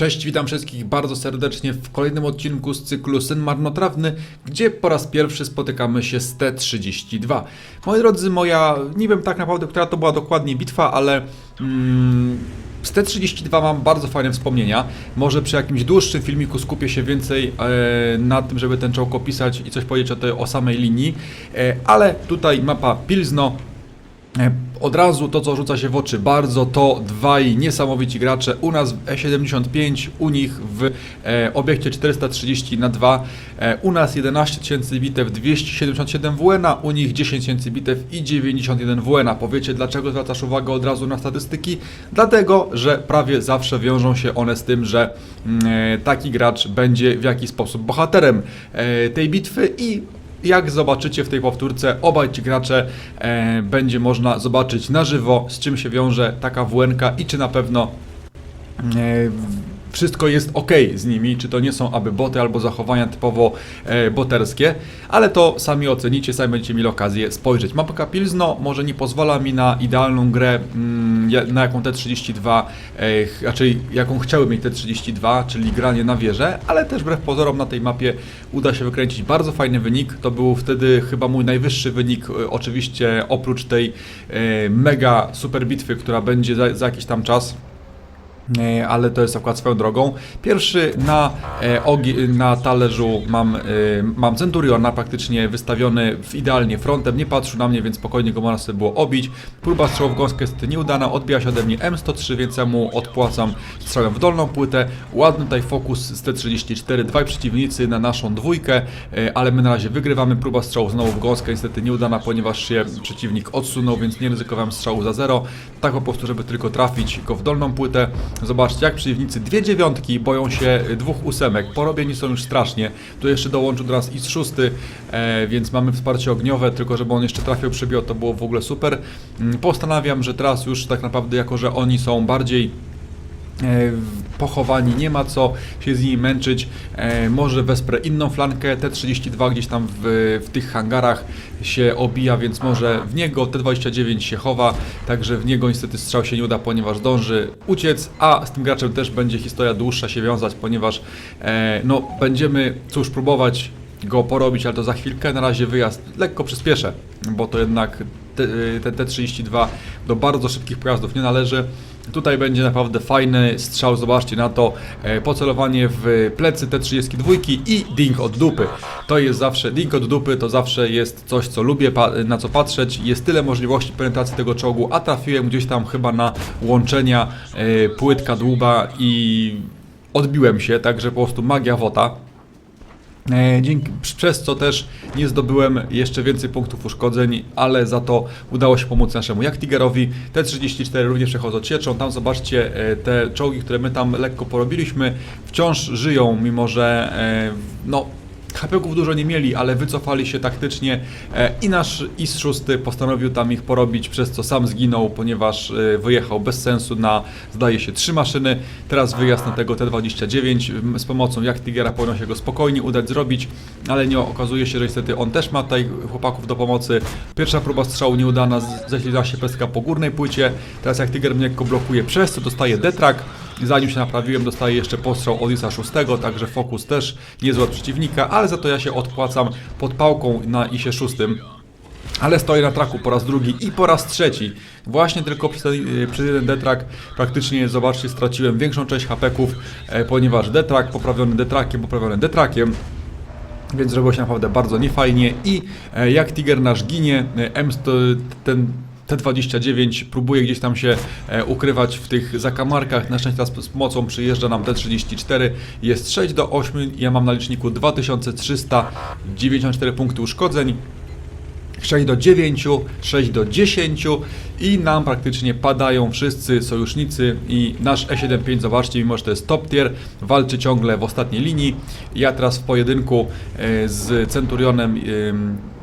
Cześć, witam wszystkich bardzo serdecznie w kolejnym odcinku z cyklu Syn Marnotrawny, gdzie po raz pierwszy spotykamy się z T-32. Moi drodzy, moja, nie wiem tak naprawdę, która to była dokładnie bitwa, ale mm, z T-32 mam bardzo fajne wspomnienia. Może przy jakimś dłuższym filmiku skupię się więcej e, na tym, żeby ten czołg opisać i coś powiedzieć o, tej, o samej linii, e, ale tutaj mapa Pilzno, E, Od razu to, co rzuca się w oczy bardzo, to dwaj niesamowici gracze. U nas w E75, u nich w e, obiekcie 430 na 2 e, U nas 11 tysięcy bitew, 277 WN, u nich 10 tysięcy bitew i 91 WN. Powiecie, dlaczego zwracasz uwagę od razu na statystyki? Dlatego, że prawie zawsze wiążą się one z tym, że mm, e, taki gracz będzie w jakiś sposób bohaterem e, tej bitwy i jak zobaczycie w tej powtórce, obaj ci gracze e, będzie można zobaczyć na żywo, z czym się wiąże taka WNK i czy na pewno e, wszystko jest ok z nimi, czy to nie są aby boty albo zachowania typowo e, boterskie, ale to sami ocenicie, sami będziecie mieli okazję spojrzeć. Mapka Pilzno może nie pozwala mi na idealną grę, mm, na jaką T32, e, ch- raczej jaką chciały mieć T32, czyli granie na wieżę, ale też wbrew pozorom na tej mapie uda się wykręcić bardzo fajny wynik. To był wtedy chyba mój najwyższy wynik, e, oczywiście oprócz tej e, mega super bitwy, która będzie za, za jakiś tam czas. E, ale to jest akurat swoją drogą. Pierwszy na, e, na talerzu mam, e, mam Centuriona praktycznie wystawiony w idealnie frontem, nie patrzył na mnie, więc spokojnie go można sobie było obić. Próba strzału w gąskę jest nieudana, odbija się ode mnie M103, więc ja mu odpłacam strzałem w dolną płytę. Ładny tutaj fokus z T34, dwaj przeciwnicy na naszą dwójkę, ale my na razie wygrywamy. Próba strzału znowu w gąskę, niestety nieudana, ponieważ się przeciwnik odsunął, więc nie ryzykowałem strzału za zero. Tak po prostu, żeby tylko trafić go w dolną płetę. Zobaczcie, jak przeciwnicy dwie dziewiątki boją się dwóch ósemek. Porobieni są już strasznie. Tu jeszcze dołączył do nas i szósty, e, więc mamy wsparcie ogniowe, tylko żeby on jeszcze trafił, przybił, to było w ogóle super. Mm, Postanawiam, że teraz już tak naprawdę, jako że oni są bardziej pochowani, nie ma co się z nimi męczyć. E, może wesprę inną flankę, T32 gdzieś tam w, w tych hangarach się obija, więc może w niego T29 się chowa, także w niego niestety strzał się nie uda, ponieważ dąży uciec, a z tym graczem też będzie historia dłuższa się wiązać, ponieważ e, no, będziemy cóż próbować go porobić, ale to za chwilkę. Na razie wyjazd lekko przyspieszę, bo to jednak te- ten T32 do bardzo szybkich pojazdów nie należy. Tutaj będzie naprawdę fajny strzał, zobaczcie na to, e, pocelowanie w plecy T32 i ding od dupy. To jest zawsze, ding od dupy to zawsze jest coś, co lubię, na co patrzeć. Jest tyle możliwości penetracji tego czołgu, a trafiłem gdzieś tam chyba na łączenia e, płytka dłuba i odbiłem się, także po prostu magia wota. E, Dzięki, przez co też nie zdobyłem jeszcze więcej punktów uszkodzeń, ale za to udało się pomóc naszemu jak Tigerowi. T-34 również przechodzą cieczą. Tam zobaczcie e, te czołgi, które my tam lekko porobiliśmy, wciąż żyją, mimo że e, no, HP-ków dużo nie mieli, ale wycofali się taktycznie e, i nasz IS-6 postanowił tam ich porobić, przez co sam zginął, ponieważ e, wyjechał bez sensu na, zdaje się, trzy maszyny. Teraz wyjazd na tego T-29 m, z pomocą jak Tigera powinno się go spokojnie udać zrobić, ale nie okazuje się, że niestety on też ma tutaj chłopaków do pomocy. Pierwsza próba strzału nieudana, z- ześlizła się pestka po górnej płycie, teraz jak Tiger mnie blokuje, przez co dostaje detrak. Zanim się naprawiłem, dostaję jeszcze postrzał od ISA 6, także fokus też niezły od przeciwnika, ale za to ja się odpłacam pod pałką na ISie 6. Ale stoję na traku po raz drugi i po raz trzeci. Właśnie tylko przez, przez jeden detrak praktycznie, zobaczcie, straciłem większą część hapeków, e, ponieważ detrak poprawiony detrakiem, poprawiony detrakiem. Więc zrobiło się naprawdę bardzo niefajnie i e, jak Tiger nasz ginie, e, M ten T29 próbuje gdzieś tam się e, ukrywać w tych zakamarkach. Na szczęście z pomocą przyjeżdża nam T34. Jest 6 do 8. Ja mam na liczniku 2394 punkty uszkodzeń. 6 do 9, 6 do 10 i nam praktycznie padają wszyscy sojusznicy i nasz E75, zobaczcie, mimo że to jest top tier, walczy ciągle w ostatniej linii. Ja teraz w pojedynku e, z Centurionem, e,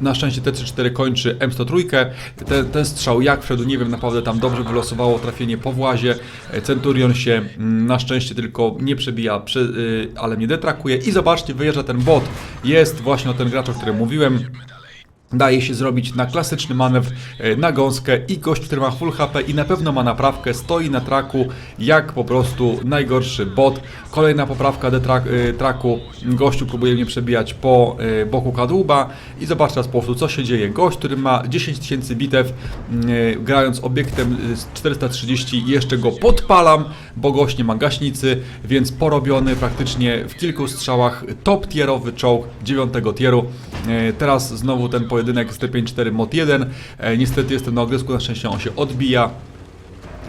na szczęście T34 kończy M103. Ten, ten strzał jak wszedł, nie wiem, naprawdę tam dobrze wylosowało trafienie po włazie. E, Centurion się mm, na szczęście tylko nie przebija, prze, ale mnie detrakuje i zobaczcie, wyjeżdża ten bot. Jest właśnie o ten gracz, o którym mówiłem. Daje się zrobić na klasyczny manewr e, na gąskę i gość, który ma full HP i na pewno ma naprawkę, stoi na traku jak po prostu najgorszy bot. Kolejna poprawka do e, traku, gościu próbuje mnie przebijać po e, boku kadłuba i zobacz teraz po prostu co się dzieje. Gość, który ma 10 tysięcy bitew, mm, grając obiektem e, z 430 i jeszcze go podpalam, bo gość nie ma gaśnicy, więc porobiony praktycznie w kilku strzałach top tierowy czołg 9 tieru. Teraz znowu ten pojedynek z T54 mod 1. E, Niestety jestem na ogresku, na szczęście on się odbija.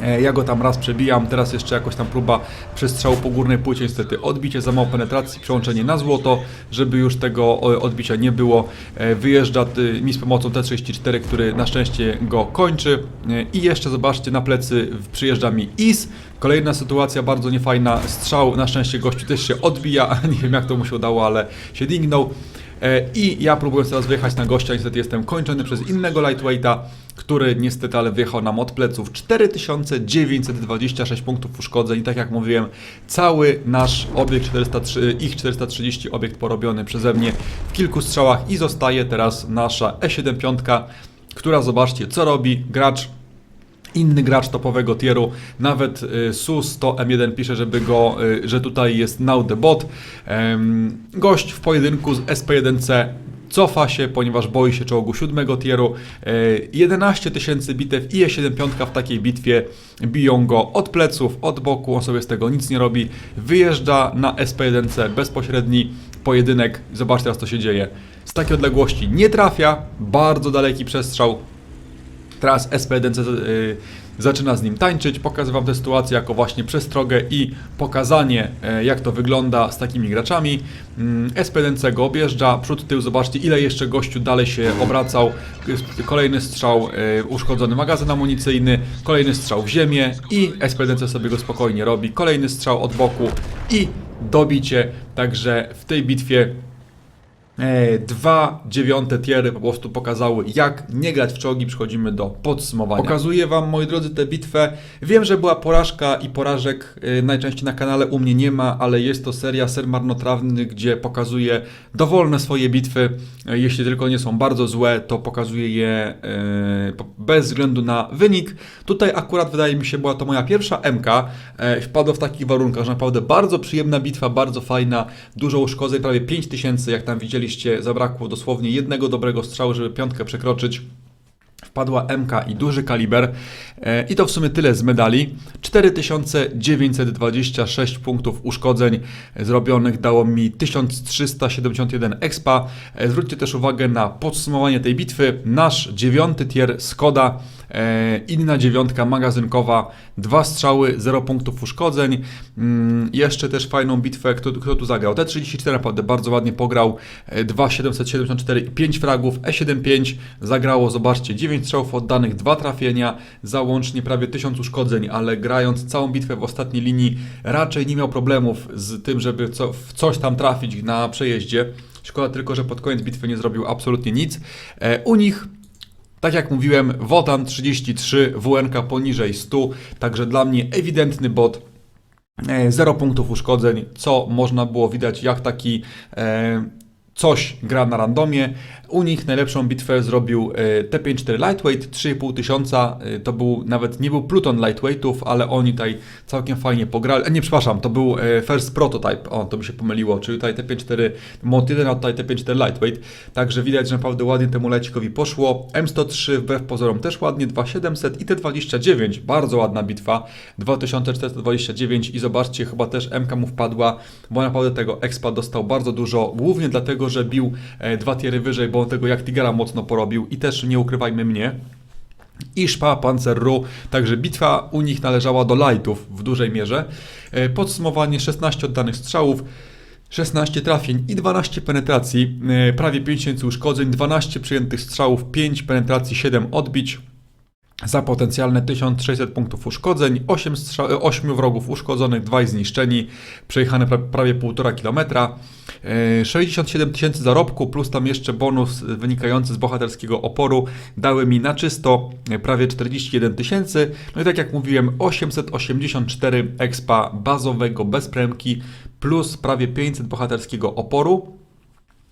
E, Ja go tam raz przebijam, teraz jeszcze jakoś tam próba przestrzału po górnej płycie, niestety odbicie za mało penetracji, przełączenie na złoto, żeby już tego o, odbicia nie było. E, Wyjeżdża mi z pomocą T34, który na szczęście go kończy. E, I jeszcze zobaczcie, na plecy przyjeżdża mi IS. Kolejna sytuacja bardzo niefajna, strzał, na szczęście gościu też się odbija, nie wiem jak to mu się udało, ale się dingnął. E, I ja próbując teraz wyjechać na gościa, niestety jestem kończony przez innego lightweighta, który niestety ale wyjechał nam od pleców 4926 punktów uszkodzeń. I tak jak mówiłem, cały nasz obiekt 403, ich 430 obiekt porobiony przeze mnie w kilku strzałach i zostaje teraz nasza E75, która zobaczcie co robi gracz inny gracz topowego tieru, nawet y, SU100M1 pisze, żeby go, y, że tutaj jest now the bot. Gość w pojedynku z SP1C cofa się, ponieważ boi się czołgu siódmego tieru. E, 11 tysięcy bitew i E75 w takiej bitwie biją go od pleców, od boku, on sobie z tego nic nie robi. Wyjeżdża na SP1C bezpośredni pojedynek. Zobaczcie teraz co się dzieje. Z takiej odległości nie trafia, bardzo daleki przestrzał, Teraz SP1C y, zaczyna z nim tańczyć. Pokażę Wam tę sytuację jako właśnie przestrogę i pokazanie, e, jak to wygląda z takimi graczami. Mm, SP1C go objeżdża, przód, tył, zobaczcie ile jeszcze gościu dalej się obracał. Y, Kolejny strzał, e, uszkodzony magazyn amunicyjny, kolejny strzał w ziemię i SP1C sobie go spokojnie robi. Kolejny strzał od boku i dobicie. Także w tej bitwie Dwa dziewiąte tiery po prostu pokazały, jak nie grać w czołgi. Przechodzimy do podsumowania. Pokazuję Wam, moi drodzy, tę bitwę. Wiem, że była porażka i porażek e, najczęściej na kanale u mnie nie ma, ale jest to seria ser marnotrawny, gdzie pokazuję dowolne swoje bitwy. E, Jeśli tylko nie są bardzo złe, to pokazuję je e, bez względu na wynik. Tutaj akurat wydaje mi się, była to moja pierwsza MK. E, Wpadła w takich warunkach, że naprawdę bardzo przyjemna bitwa, bardzo fajna, dużo uszkodzeń, prawie 5000, jak tam widzieliście, zabrakło dosłownie jednego dobrego strzału, żeby piątkę przekroczyć. Wpadła MK i duży kaliber. E, I to w sumie tyle z medali. 4926 punktów uszkodzeń zrobionych dało mi 1371 expa. E, Zwróćcie też uwagę na podsumowanie tej bitwy. Nasz dziewiąty tier Skoda, inna dziewiątka magazynkowa, dwa strzały, 0 punktów uszkodzeń. Mm, Jeszcze też fajną bitwę, kto, kto tu zagrał. T34 naprawdę bardzo ładnie pograł, e, 2774 i 5 fragów. E75 zagrało, zobaczcie, 9 strzałów oddanych, 2 trafienia, załącznie prawie 1000 uszkodzeń, ale grając całą bitwę w ostatniej linii raczej nie miał problemów z tym, żeby co, w coś tam trafić na przejeździe. Szkoda tylko, że pod koniec bitwy nie zrobił absolutnie nic. E, U nich tak jak mówiłem, Wotan 33, WNK poniżej 100, także dla mnie ewidentny bot. E, Zero punktów uszkodzeń, co można było widać, jak taki e, coś gra na randomie. U nich najlepszą bitwę zrobił e, T54 Lightweight, 3,5 tysiąca. E, to był nawet nie był Pluton Lightweightów, ale oni tutaj całkiem fajnie pograli. E, nie, przepraszam, to był First Prototype. O, to mi się pomyliło, czyli tutaj T54 Mod 1, a tutaj T54 Lightweight. Także widać, że naprawdę ładnie temu lejcikowi poszło. M103 wbrew pozorom też ładnie, 2700 i T29, bardzo ładna bitwa, 2429 i zobaczcie, chyba też MK mu wpadła, bo naprawdę tego expa dostał bardzo dużo, głównie dlatego, że bił dwa tiery wyżej, bo tego jak Tigera mocno porobił i też nie ukrywajmy mnie, i Szpa Panzer Ru, także bitwa u nich należała do lightów w dużej mierze. E, Podsumowanie 16 oddanych strzałów, 16 trafień i 12 penetracji, e, prawie 5000 uszkodzeń, 12 przyjętych strzałów, 5 penetracji, 7 odbić. Za potencjalne 1600 punktów uszkodzeń, 8, strza- e, 8 wrogów uszkodzonych, 2 zniszczeni, przejechane pra- prawie 1,5 km, e, 67 tysięcy zarobku, plus tam jeszcze bonus wynikający z bohaterskiego oporu, dały mi na czysto e, prawie 41 tysięcy. No i tak jak mówiłem, 884 expa bazowego bez premki, plus prawie 500 bohaterskiego oporu.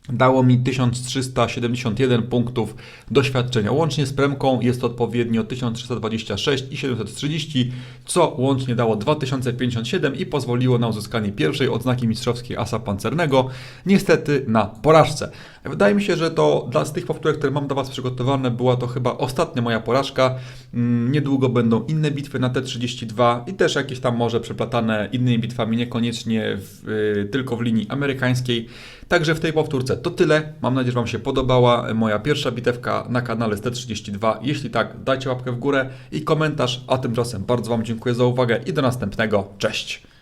Dało mi 1371 punktów doświadczenia. Łącznie z premką jest to odpowiednio 1326 i 730, co łącznie dało 2057 i pozwoliło na uzyskanie pierwszej odznaki mistrzowskiej asa pancernego, niestety na porażce. Wydaje mi się, że to dla z tych powtórek, które mam dla Was przygotowane, była to chyba ostatnia moja porażka. Mm, Niedługo będą inne bitwy na T32 i też jakieś tam może przeplatane innymi bitwami, niekoniecznie w, y, tylko w linii amerykańskiej. Także w tej powtórce to tyle. Mam nadzieję, że Wam się podobała moja pierwsza bitewka na kanale z T32. Jeśli tak, dajcie łapkę w górę i komentarz. A tymczasem bardzo Wam dziękuję za uwagę i do następnego. Cześć!